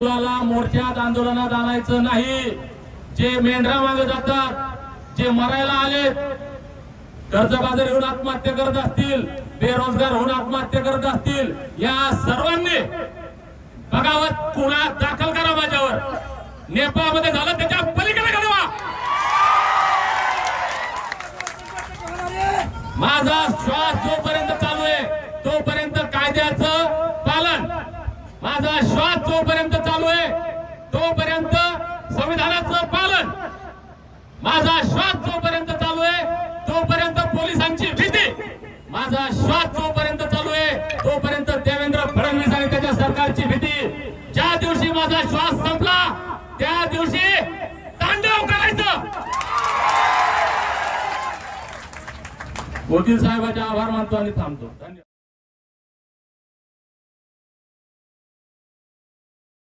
मुलाला मोर्चात आंदोलनात आणायचं नाही. जे मेंढरा मागे जातात जे मरायला आले कर्जबाजारी होऊन आत्महत्या करत असतील बेरोजगार होऊन आत्महत्या करत असतील या सर्वांनी बगावत पुन्हा दाखल करा माझ्यावर. नेपाळमध्ये झालं त्याच्या पलीकडे घडवा. माझा श्वास जोपर्यंत चालू आहे तोपर्यंत कायद्याचं माझा श्वास जोपर्यंत चालू आहे तोपर्यंत संविधानाचं पालन. माझा श्वास जोपर्यंत चालू आहे तोपर्यंत पोलिसांची भीती. माझा श्वास जोपर्यंत चालू आहे तोपर्यंत देवेंद्र फडणवीस आणि त्याच्या सरकारची भीती. ज्या दिवशी माझा श्वास संपला त्या दिवशी तांडव करायचं. मोदी साहेबाचे आभार मानतो आणि थांबतो. धन्यवाद.